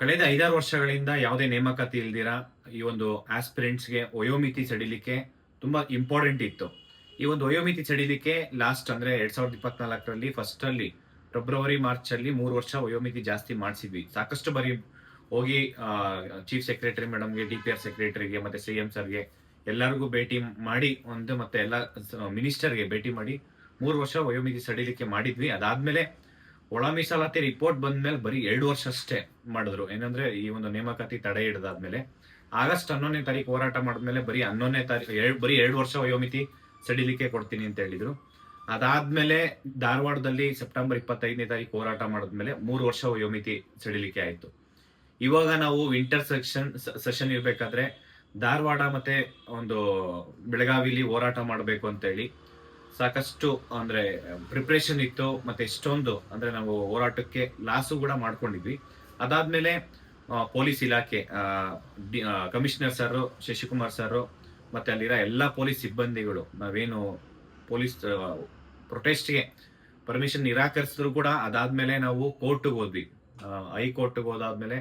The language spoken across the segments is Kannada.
ಕಳೆದ ಐದಾರು ವರ್ಷಗಳಿಂದ ಯಾವುದೇ ನೇಮಕಾತಿ ಇಲ್ದಿರ ಈ ಒಂದು ಆಸ್ಪಿರೆಂಟ್ಸ್ಗೆ ವಯೋಮಿತಿ ಸಡಿಲಿಕ್ಕೆ ತುಂಬಾ ಇಂಪಾರ್ಟೆಂಟ್ ಇತ್ತು. ಈ ಒಂದು ವಯೋಮಿತಿ ಸಡಿಲಿಕ್ಕೆ ಲಾಸ್ಟ್ ಅಂದ್ರೆ ಎರಡ್ ಸಾವಿರದ ಇಪ್ಪತ್ನಾಲ್ಕರಲ್ಲಿ ಫಸ್ಟ್ ಅಲ್ಲಿ ಫೆಬ್ರವರಿ ಮಾರ್ಚ್ ಅಲ್ಲಿ ಮೂರು ವರ್ಷ ವಯೋಮಿತಿ ಜಾಸ್ತಿ ಮಾಡಿಸಿದ್ವಿ. ಸಾಕಷ್ಟು ಬಾರಿ ಹೋಗಿ ಚೀಫ್ ಸೆಕ್ರೆಟರಿ ಮೇಡಮ್ಗೆ ಡಿ ಪಿ ಆರ್ ಸೆಕ್ರೆಟರಿಗೆ ಮತ್ತೆ ಸಿ ಎಂ ಸರ್ಗೆ ಎಲ್ಲರಿಗೂ ಭೇಟಿ ಮಾಡಿ ಒಂದು ಮತ್ತೆ ಎಲ್ಲ ಮಿನಿಸ್ಟರ್ಗೆ ಭೇಟಿ ಮಾಡಿ ಮೂರು ವರ್ಷ ವಯೋಮಿತಿ ಸಡಿಲಿಕ್ಕೆ ಮಾಡಿದ್ವಿ. ಅದಾದ್ಮೇಲೆ ಒಳ ಮೀಸಲಾತಿ ರಿಪೋರ್ಟ್ ಬಂದ್ಮೇಲೆ ಬರೀ ಎರಡು ವರ್ಷ ಅಷ್ಟೇ ಮಾಡಿದ್ರು. ಏನಂದ್ರೆ ಈ ಒಂದು ನೇಮಕಾತಿ ತಡೆ ಹಿಡಿದಾದ್ಮೇಲೆ. ಆಗಸ್ಟ್ ಹನ್ನೊಂದನೇ ತಾರೀಕು ಹೋರಾಟ ಮಾಡಿದ್ಮೇಲೆ ಬರೀ ಹನ್ನೊಂದನೇ ತಾರೀಕು ಬರೀ ಎರಡು ವರ್ಷ ವಯೋಮಿತಿ ಸಡಿಲಿಕ್ಕೆ ಕೊಡ್ತೀನಿ ಅಂತ ಹೇಳಿದ್ರು. ಅದಾದ್ಮೇಲೆ ಧಾರವಾಡದಲ್ಲಿ ಸೆಪ್ಟೆಂಬರ್ ಇಪ್ಪತ್ತೈದನೇ ತಾರೀಕು ಹೋರಾಟ ಮಾಡಿದ್ಮೇಲೆ ಮೂರು ವರ್ಷ ವಯೋಮಿತಿ ಸಡಿಲಿಕ್ಕೆ ಆಯ್ತು. ಇವಾಗ ನಾವು ವಿಂಟರ್ ಸೆಕ್ಷನ್ ಸೆಷನ್ ಇರಬೇಕಾದ್ರೆ ಧಾರವಾಡ ಮತ್ತೆ ಒಂದು ಬೆಳಗಾವಿಲಿ ಹೋರಾಟ ಮಾಡಬೇಕು ಅಂತ ಹೇಳಿ ಸಾಕಷ್ಟು ಅಂದ್ರೆ ಪ್ರಿಪ್ರೇಷನ್ ಇತ್ತು, ಮತ್ತೆ ಎಷ್ಟೊಂದು ಅಂದ್ರೆ ನಾವು ಹೋರಾಟಕ್ಕೆ ಲಾಸು ಕೂಡ ಮಾಡ್ಕೊಂಡಿದ್ವಿ. ಅದಾದ್ಮೇಲೆ ಪೊಲೀಸ್ ಇಲಾಖೆ ಕಮಿಷನರ್ ಸರ್ ಶಶಿಕುಮಾರ್ ಸರ್ ಮತ್ತೆ ಅಲ್ಲಿರೋ ಎಲ್ಲ ಪೊಲೀಸ್ ಸಿಬ್ಬಂದಿಗಳು, ನಾವೇನು ಪೊಲೀಸ್ ಪ್ರೊಟೆಸ್ಟ್ಗೆ ಪರ್ಮಿಷನ್ ನಿರಾಕರಿಸಿದ್ರು ಕೂಡ ಅದಾದ್ಮೇಲೆ ನಾವು ಕೋರ್ಟ್ಗೆ ಹೋದ್ವಿ. ಹೈಕೋರ್ಟ್ಗೆ ಹೋದಾದ್ಮೇಲೆ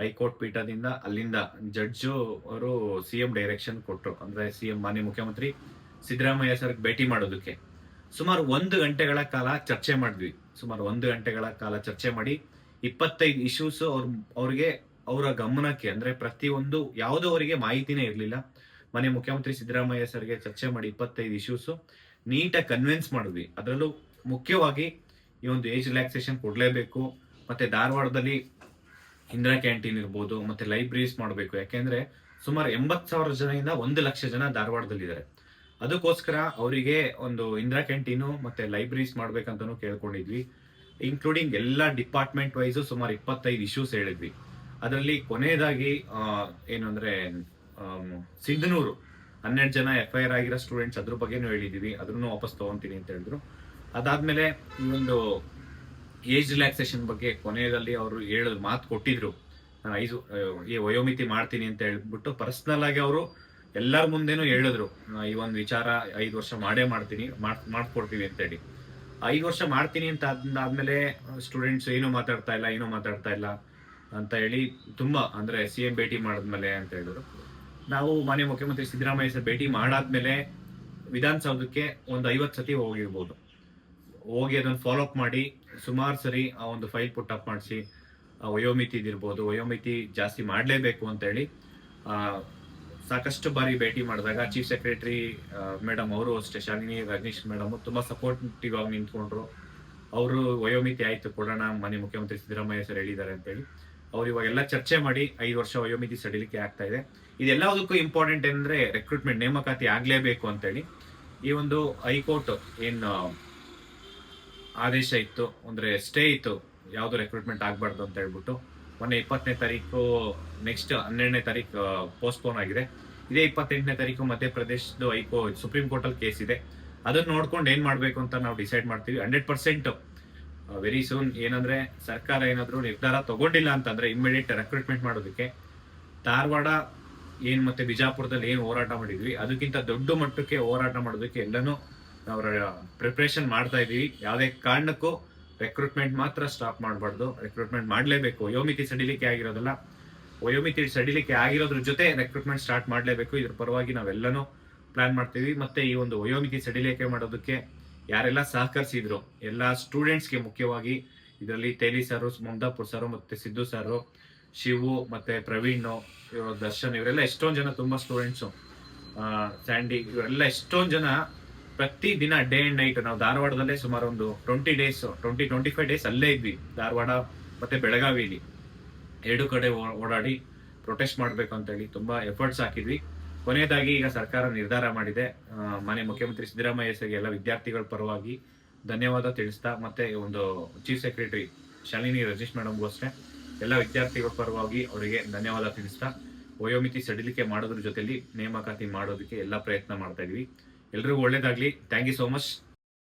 ಹೈಕೋರ್ಟ್ ಪೀಠದಿಂದ ಅಲ್ಲಿಂದ ಜಡ್ಜು ಅವರು ಸಿ ಎಂ ಡೈರೆಕ್ಷನ್ ಕೊಟ್ಟರು ಅಂದ್ರೆ ಸಿ ಎಂ ಮಾನ್ಯ ಮುಖ್ಯಮಂತ್ರಿ ಸಿದ್ದರಾಮಯ್ಯ ಸರ್ಗೆ ಭೇಟಿ ಮಾಡೋದಕ್ಕೆ. ಸುಮಾರು ಒಂದು ಗಂಟೆಗಳ ಕಾಲ ಚರ್ಚೆ ಮಾಡಿದ್ವಿ. ಸುಮಾರು ಒಂದು ಗಂಟೆಗಳ ಕಾಲ ಚರ್ಚೆ ಮಾಡಿ ಇಪ್ಪತ್ತೈದು ಇಶ್ಯೂಸ್ ಅವ್ರ, ಅವ್ರಿಗೆ ಅವರ ಗಮನಕ್ಕೆ ಅಂದ್ರೆ ಪ್ರತಿಯೊಂದು ಯಾವುದೋ ಅವರಿಗೆ ಮಾಹಿತಿನೇ ಇರಲಿಲ್ಲ. ಮನೆ ಮುಖ್ಯಮಂತ್ರಿ ಸಿದ್ದರಾಮಯ್ಯ ಸರ್ಗೆ ಚರ್ಚೆ ಮಾಡಿ ಇಪ್ಪತ್ತೈದು ಇಶ್ಯೂಸ್ ನೀಟಾಗಿ ಕನ್ವಿನ್ಸ್ ಮಾಡಿದ್ವಿ. ಅದರಲ್ಲೂ ಮುಖ್ಯವಾಗಿ ಈ ಒಂದು ಏಜ್ ರಿಲ್ಯಾಕ್ಸೇಷನ್ ಕೊಡಲೇಬೇಕು. ಮತ್ತೆ ಧಾರವಾಡದಲ್ಲಿ ಇಂದಿರಾ ಕ್ಯಾಂಟೀನ್ ಇರ್ಬೋದು, ಮತ್ತೆ ಲೈಬ್ರರೀಸ್ ಮಾಡಬೇಕು. ಯಾಕೆಂದ್ರೆ ಸುಮಾರು ಎಂಬತ್ತು ಸಾವಿರ ಜನದಿಂದ ಒಂದು ಲಕ್ಷ ಜನ ಧಾರವಾಡದಲ್ಲಿದ್ದಾರೆ. ಅದಕ್ಕೋಸ್ಕರ ಅವರಿಗೆ ಒಂದು ಇಂದಿರಾ ಕ್ಯಾಂಟೀನು ಮತ್ತೆ ಲೈಬ್ರರೀಸ್ ಮಾಡ್ಬೇಕಂತಾನು ಕೇಳ್ಕೊಂಡಿದ್ವಿ. ಇನ್ಕ್ಲೂಡಿಂಗ್ ಎಲ್ಲ ಡಿಪಾರ್ಟ್ಮೆಂಟ್ ವೈಸು ಸುಮಾರು ಇಪ್ಪತ್ತೈದು ಇಶ್ಯೂಸ್ ಹೇಳಿದ್ವಿ. ಅದರಲ್ಲಿ ಕೊನೆಯದಾಗಿ ಏನಂದ್ರೆ ಏನು ಅಂದರೆ ಸಿಂಧನೂರು ಹನ್ನೆರಡು ಜನ ಎಫ್ ಐ ಆರ್ ಆಗಿರೋ ಸ್ಟೂಡೆಂಟ್ಸ್ ಅದ್ರ ಬಗ್ಗೆನೂ ಹೇಳಿದೀವಿ. ಅದನ್ನು ವಾಪಸ್ ತಗೊಂತೀನಿ ಅಂತ ಹೇಳಿದ್ರು. ಅದಾದ್ಮೇಲೆ ಈ ಒಂದು ಏಜ್ ರಿಲ್ಯಾಕ್ಸೇಷನ್ ಬಗ್ಗೆ ಕೊನೆಯಲ್ಲಿ ಅವರು ಹೇಳ ಮಾತು ಕೊಟ್ಟಿದ್ರು. ನಾನು ಐದು ಈ ವಯೋಮಿತಿ ಮಾಡ್ತೀನಿ ಅಂತ ಹೇಳ್ಬಿಟ್ಟು ಪರ್ಸನಲ್ ಆಗಿ ಅವರು ಎಲ್ಲರ ಮುಂದೆನೂ ಹೇಳಿದ್ರು ಈ ಒಂದು ವಿಚಾರ ಐದು ವರ್ಷ ಮಾಡೇ ಮಾಡ್ತೀನಿ ಮಾಡ್ ಮಾಡ್ಕೊಡ್ತೀವಿ ಅಂತ ಹೇಳಿ. ಐದು ವರ್ಷ ಮಾಡ್ತೀನಿ ಅಂತ ಆದ್- ಆದ್ಮೇಲೆ ಸ್ಟೂಡೆಂಟ್ಸ್ ಏನು ಮಾತಾಡ್ತಾ ಇಲ್ಲ ಏನು ಮಾತಾಡ್ತಾ ಇಲ್ಲ ಅಂತ ಹೇಳಿ ತುಂಬಾ ಅಂದ್ರೆ ಸಿ ಎಂ ಭೇಟಿ ಮಾಡಿದ್ಮೇಲೆ ಅಂತ ಹೇಳಿದ್ರು. ನಾವು ಮಾನ್ಯ ಮುಖ್ಯಮಂತ್ರಿ ಸಿದ್ದರಾಮಯ್ಯ ಸರ್ ಭೇಟಿ ಮಾಡಾದ್ಮೇಲೆ ವಿಧಾನಸೌಧಕ್ಕೆ ಒಂದು ಐವತ್ತು ಸತಿ ಹೋಗಿರ್ಬೋದು. ಹೋಗಿ ಅದನ್ನ ಫಾಲೋ ಅಪ್ ಮಾಡಿ ಸುಮಾರು ಸರಿ ಆ ಒಂದು ಫೈಲ್ ಪುಟ್ ಅಪ್ ಮಾಡಿಸಿ ವಯೋಮಿತಿ ಇದಿರ್ಬೋದು ವಯೋಮಿತಿ ಜಾಸ್ತಿ ಮಾಡಲೇಬೇಕು ಅಂತ ಹೇಳಿ ಆ, ಸಾಕಷ್ಟು ಬಾರಿ ಭೇಟಿ ಮಾಡಿದಾಗ ಚೀಫ್ ಸೆಕ್ರೆಟರಿ ಮೇಡಮ್ ಅವರು, ಅಷ್ಟೇ ಶಾಲಿನಿ ರಜನೀಶ್ ಮೇಡಮ್ ತುಂಬಾ ಸಪೋರ್ಟಿವ್ ಆಗಿ ನಿಂತ್ಕೊಂಡ್ರು. ಅವರು ವಯೋಮಿತಿ ಆಯ್ತು ಕೊಡೋಣ ಮನೆ ಮುಖ್ಯಮಂತ್ರಿ ಸಿದ್ದರಾಮಯ್ಯ ಸರ್ ಹೇಳಿದ್ದಾರೆ ಅಂತ ಹೇಳಿ ಅವ್ರು ಇವಾಗೆಲ್ಲ ಚರ್ಚೆ ಮಾಡಿ ಐದು ವರ್ಷ ವಯೋಮಿತಿ ಸಡಿಲಿಕೆ ಆಗ್ತಾ ಇದೆ. ಇದೆಲ್ಲದಕ್ಕೂ ಇಂಪಾರ್ಟೆಂಟ್ ಏನಂದ್ರೆ ರೆಕ್ರೂಟ್ಮೆಂಟ್ ನೇಮಕಾತಿ ಆಗ್ಲೇಬೇಕು ಅಂತ ಹೇಳಿ ಈ ಒಂದು ಹೈಕೋರ್ಟ್ ಏನ್ ಆದೇಶ ಇತ್ತು, ಅಂದ್ರೆ ಸ್ಟೇ ಇತ್ತು, ಯಾವ್ದು ರೆಕ್ರೂಟ್ಮೆಂಟ್ ಆಗ್ಬಾರ್ದು ಅಂತ ಹೇಳ್ಬಿಟ್ಟು ಮೊನ್ನೆ ಇಪ್ಪತ್ತನೇ ತಾರೀಕು ನೆಕ್ಸ್ಟ್ ಹನ್ನೆರಡನೇ ತಾರೀಕು ಪೋಸ್ಟ್ಪೋನ್ ಆಗಿದೆ. ಇದೇ ಇಪ್ಪತ್ತೆಂಟನೇ ತಾರೀಕು ಮಧ್ಯಪ್ರದೇಶದ ಹೈಕೋ, ಸುಪ್ರೀಂ ಕೋರ್ಟ್ ಅಲ್ಲಿ ಕೇಸ್ ಇದೆ. ಅದನ್ನ ನೋಡ್ಕೊಂಡು ಏನು ಮಾಡಬೇಕು ಅಂತ ನಾವು ಡಿಸೈಡ್ ಮಾಡ್ತೀವಿ. ಹಂಡ್ರೆಡ್ ಪರ್ಸೆಂಟ್ ವೆರಿ ಸೂನ್ ಏನಂದ್ರೆ ಸರ್ಕಾರ ಏನಾದರೂ ನಿರ್ಧಾರ ತಗೊಂಡಿಲ್ಲ ಅಂತಂದ್ರೆ ಇಮಿಡಿಯೇಟ್ ರೆಕ್ರೂಟ್ಮೆಂಟ್ ಮಾಡೋದಕ್ಕೆ ಧಾರವಾಡ ಏನು ಮತ್ತೆ ಬಿಜಾಪುರದಲ್ಲಿ ಏನು ಹೋರಾಟ ಮಾಡಿದ್ವಿ, ಅದಕ್ಕಿಂತ ದೊಡ್ಡ ಮಟ್ಟಕ್ಕೆ ಹೋರಾಟ ಮಾಡೋದಕ್ಕೆ ಎಲ್ಲನೂ ನಾವು ಪ್ರಿಪ್ರೇಷನ್ ಮಾಡ್ತಾ ಇದ್ದೀವಿ ಯಾವುದೇ ಕಾರಣಕ್ಕೂ ರೆಕ್ರೂಟ್ಮೆಂಟ್ ಮಾತ್ರ ಸ್ಟಾಪ್ ಮಾಡಬಾರ್ದು. ರೆಕ್ರೂಟ್ಮೆಂಟ್ ಮಾಡಲೇಬೇಕು. ವಯೋಮಿತಿ ಸಡಿಲಿಕೆ ಆಗಿರೋದಲ್ಲ ವಯೋಮಿತಿ ಸಡಿಲಿಕೆ ಆಗಿರೋದ್ರ ಜೊತೆ ರೆಕ್ರೂಟ್ಮೆಂಟ್ ಸ್ಟಾರ್ಟ್ ಮಾಡಲೇಬೇಕು. ಇದ್ರ ಪರವಾಗಿ ನಾವೆಲ್ಲನೂ ಪ್ಲಾನ್ ಮಾಡ್ತೀವಿ. ಮತ್ತೆ ಈ ಒಂದು ವಯೋಮಿತಿ ಸಡಿಲಿಕೆ ಮಾಡೋದಕ್ಕೆ ಯಾರೆಲ್ಲ ಸಹಕರಿಸಿದ್ರು, ಎಲ್ಲ ಸ್ಟೂಡೆಂಟ್ಸ್ಗೆ ಮುಖ್ಯವಾಗಿ ಇದರಲ್ಲಿ ತೇಲಿ ಸಾರು ಮಮದಾಪುರ್ ಸಾರು, ಮತ್ತೆ ಸಿದ್ದು ಸಾರು, ಶಿವು, ಮತ್ತೆ ಪ್ರವೀಣ್ ದರ್ಶನ್, ಇವರೆಲ್ಲ ಎಷ್ಟೊಂದು ಜನ ತುಂಬಾ ಸ್ಟೂಡೆಂಟ್ಸು ಸ್ಯಾಂಡಿ ಇವರೆಲ್ಲ ಎಷ್ಟೊಂದು ಜನ ಪ್ರತಿ ದಿನ ಡೇ ಅಂಡ್ ನೈಟ್ ನಾವು ಧಾರವಾಡದಲ್ಲೇ ಸುಮಾರು ಒಂದು twenty days twenty twenty five days ಅಲ್ಲೇ ಇದ್ವಿ. ಧಾರವಾಡ ಮತ್ತೆ ಬೆಳಗಾವಿಲಿ ಎರಡು ಕಡೆ ಓಡಾಡಿ ಪ್ರೊಟೆಸ್ಟ್ ಮಾಡಬೇಕು ಅಂತ ಹೇಳಿ ತುಂಬಾ ಎಫರ್ಟ್ಸ್ ಹಾಕಿದ್ವಿ. ಕೊನೆಯದಾಗಿ ಈಗ ಸರ್ಕಾರ ನಿರ್ಧಾರ ಮಾಡಿದೆ. ಮನೆ ಮುಖ್ಯಮಂತ್ರಿ ಸಿದ್ದರಾಮಯ್ಯ ಸರ್ಗೆ ಎಲ್ಲ ವಿದ್ಯಾರ್ಥಿಗಳ ಪರವಾಗಿ ಧನ್ಯವಾದ ತಿಳಿಸ್ತಾ ಮತ್ತೆ ಒಂದು ಚೀಫ್ ಸೆಕ್ರೆಟರಿ ಶಾಲಿನಿ ರಜೇಶ್ ಮೇಡಮ್ಗೂ ಅಷ್ಟೇ ಎಲ್ಲ ವಿದ್ಯಾರ್ಥಿಗಳ ಪರವಾಗಿ ಅವರಿಗೆ ಧನ್ಯವಾದ ತಿಳಿಸ್ತಾ, ವಯೋಮಿತಿ ಸಡಿಲಿಕೆ ಮಾಡೋದ್ರ ಜೊತೆಲಿ ನೇಮಕಾತಿ ಮಾಡೋದಕ್ಕೆ ಎಲ್ಲ ಪ್ರಯತ್ನ ಮಾಡ್ತಾ ಇದೀವಿ. ಎಲ್ರಿಗೂ ಒಳ್ಳೇದಾಗ್ಲಿ. Thank you so much